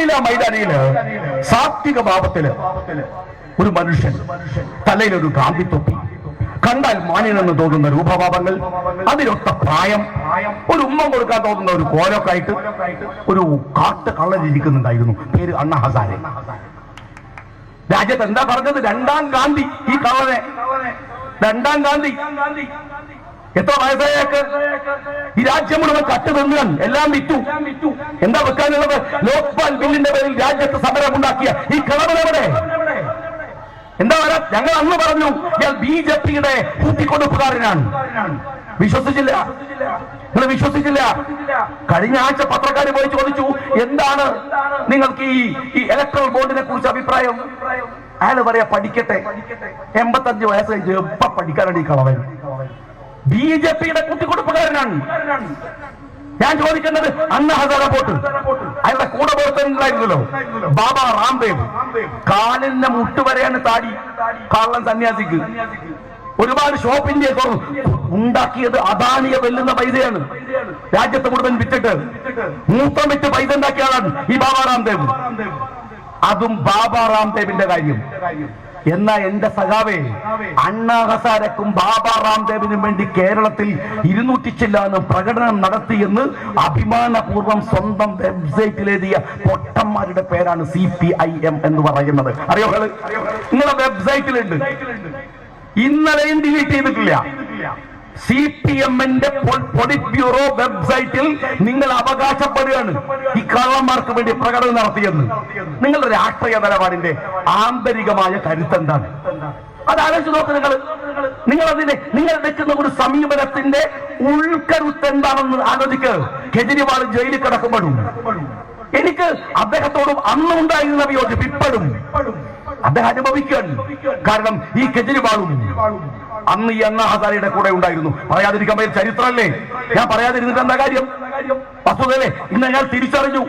രാംലീല മൈതാനിയിൽ. സാത്വിക ഭാവത്തിൽ ഒരു മനുഷ്യൻ തലയിൽ ഒരു ഗാന്ധി തൊപ്പി. കണ്ടാൽ മാന്യനെന്ന് തോന്നുന്ന രൂപഭാവങ്ങൾ അതിലൊത്ത പ്രായം ഒരു ഉമ്മ കൊടുക്കാൻ തോന്നുന്ന ഒരു കോലൊക്കെ ആയിട്ട് ഒരു കാട്ട് കള്ളരിക്കുന്നുണ്ടായിരുന്നു പേര് അണ്ണ ഹസാരെ. രാജ്യത്ത് എന്താ പറഞ്ഞത്? രണ്ടാം ഗാന്ധി ഈ കള്ളനെ. രണ്ടാം ഗാന്ധി. എത്ര വയസ്സായേക്ക് ഈ രാജ്യം മുഴുവൻ കട്ട് എല്ലാം വിറ്റു. എന്താ വെക്കാനുള്ളത്? ലോക്പാൽ ബില്ലിന്റെ പേരിൽ രാജ്യത്ത് സമരമുണ്ടാക്കിയ ഈ കളവനെവിടെ എന്താ പറയാ? ഞങ്ങൾ അന്ന് പറഞ്ഞു ഞാൻ ബി ജെ പിയുടെ കൂട്ടിക്കൊടുപ്പുകാരനാണ്. വിശ്വസിച്ചില്ല. നിങ്ങൾ വിശ്വസിച്ചില്ല? കഴിഞ്ഞ ആഴ്ച പത്രക്കാർ പോയി ചോദിച്ചു എന്താണ് നിങ്ങൾക്ക് ഈ ഈ ഇലക്ട്രൽ ബോർഡിനെ കുറിച്ച് അഭിപ്രായം? അയാൾ പറയാ പഠിക്കട്ടെ. എൺപത്തഞ്ച് വയസ്സായി കഴിഞ്ഞ് എപ്പ പഠിക്കാനാണ് ഈ കളവൻ ബി ജെ പിയുടെ കുത്തിക്കൊടുപ്പുകാരനാണ്. ഞാൻ ചോദിക്കുന്നത് അന്ന ഹസാര പോട്ട് അയാളുടെ കൂടെ പോലത്തെങ്കിലായിരുന്നല്ലോ ബാബ റാംദേവ്. കാലിന്റെ മുട്ടുവരെയാണ് താടി. കാളം സന്യാസിക്ക്. ഒരുപാട് ഷോപ്പിന്റെ ഉണ്ടാക്കിയത് അദാനിയെ വെല്ലുന്ന പൈസയാണ്. രാജ്യത്ത് മുഴുവൻ വിറ്റിട്ട്. മൂത്തം വിറ്റ് പൈസ ഉണ്ടാക്കിയ ആളാണ് ഈ ബാബ റാംദേവ്. അതും ബാബ റാംദേവിന്റെ കാര്യം. എന്നാ എന്റെ സഖാവേ അണ്ണാ ഹസാരക്കും ബാബ രാംദേവിനും വേണ്ടി കേരളത്തിൽ ഇരുന്നൂറ്റി ചില്ലാനും പ്രകടനം നടത്തിയെന്ന് അഭിമാനപൂർവം സ്വന്തം വെബ്സൈറ്റിൽ എഴുതിയ പൊട്ടന്മാരുടെ പേരാണ് സി പി ഐ എം എന്ന് പറയുന്നത്. അറിയോ നിങ്ങളുടെ നിങ്ങളെ വെബ്സൈറ്റിലുണ്ട്. ഇന്നലെയും ഡിലീറ്റ് ചെയ്തിട്ടില്ല. സി പി എമ്മിന്റെ പൊളിറ്റ് ബ്യൂറോ വെബ്സൈറ്റിൽ നിങ്ങൾ അവകാശപ്പെടുകയാണ് ഈ കള്ളന്മാർക്ക് വേണ്ടി പ്രകടനം നടത്തിയെന്ന്. നിങ്ങളുടെ രാഷ്ട്രീയ നിലപാടിന്റെ ആന്തരികമായ കരുത്തെന്താണ്? അത് ആലോചിച്ച് നോക്ക് നിങ്ങൾ നിങ്ങൾ അതിനെ നിങ്ങൾ എടുക്കുന്ന ഒരു സമീപനത്തിന്റെ ഉൾക്കരുത്ത് എന്താണെന്ന് ആലോചിക്ക്. കെജ്രിവാൾ ജയിലിൽ കിടക്കുമ്പോഴും. എനിക്ക് അദ്ദേഹത്തോടും അന്നും ഉണ്ടായിരുന്ന വിയോജിപ്പ് ഇപ്പോഴും. അദ്ദേഹം അനുഭവിക്കുകയാണ് കാരണം ഈ കെജ്രിവാളും അന്ന് ഈ അണ്ണ ഹസാരയുടെ കൂടെ ഉണ്ടായിരുന്നു. പറയാതിരിക്കാൻ ചരിത്രമല്ലേ? ഞാൻ പറയാതിരുന്നിട്ട് എന്താ കാര്യം? വസ്തുതല്ലേ ഇന്ന് ഞാൻ തിരിച്ചറിഞ്ഞു.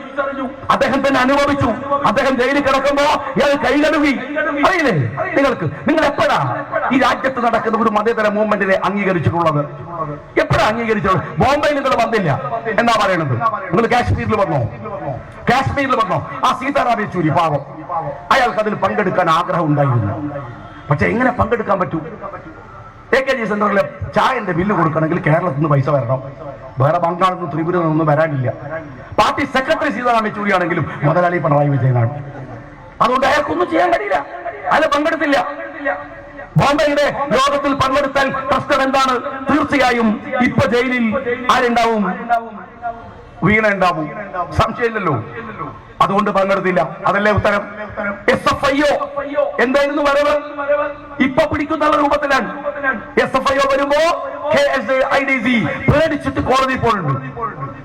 അദ്ദേഹം തന്നെ അനുഭവിച്ചു. അദ്ദേഹം ജയിലിൽ കിടക്കുമ്പോ ഇയാൾ കൈകഴുകി അറിയില്ലേ? നിങ്ങൾക്ക് നിങ്ങൾ എപ്പോഴാ ഈ രാജ്യത്ത് നടക്കുന്ന ഒരു മതേതര മൂവ്മെന്റിനെ അംഗീകരിച്ചിട്ടുള്ളത്? എപ്പോഴാ അംഗീകരിച്ചത്? ബോംബെയിൽ നിങ്ങൾ വന്നില്ല. എന്നാ പറയണത്? നിങ്ങൾ കാശ്മീരിൽ വന്നോ? കാശ്മീരിൽ വന്നോ? ആ സീതാറാം യെച്ചൂരി പാവം. അയാൾക്ക് അതിൽ പങ്കെടുക്കാൻ ആഗ്രഹം ഉണ്ടായിരുന്നു. പക്ഷെ എങ്ങനെ പങ്കെടുക്കാൻ പറ്റൂ? എ കെ ജി സെന്ററിലെ ചായന്റെ ബില്ല് കൊടുക്കണമെങ്കിൽ കേരളത്തിൽ നിന്ന് പൈസ വരണം. വേറെ ബംഗാളിൽ നിന്ന് ത്രിപുരയിൽ നിന്നൊന്നും വരാനില്ല. പാർട്ടി സെക്രട്ടറി സീതാറാം യെച്ചൂരിയാണെങ്കിലും മുതലാളി പിണറായി വിജയനാണ്. അതുകൊണ്ട് അയാൾക്കൊന്നും ചെയ്യാൻ കഴിയില്ല. അയാൾ പങ്കെടുത്തില്ല. ബോംബെയുടെ യോഗത്തിൽ പങ്കെടുത്താൽ പ്രശ്നം എന്താണ്? തീർച്ചയായും ഇപ്പൊ ജയിലിൽ ആരുണ്ടാവും? വീണ ഉണ്ടാവും. സംശയമില്ലല്ലോ. അതുകൊണ്ട് പങ്കെടുത്തില്ല. അതല്ലേ ഉത്തരം? എസ് എഫ് ഐ ഒ എന്തായിരുന്നു വരവ്? ഇപ്പൊ പിടിക്കുന്ന രൂപത്തിലാണ്. എസ് എഫ് ഐ ഒ വരുമ്പോ K S I D C പേടിച്ചിട്ട് കോടതി പോയിട്ടുണ്ട്.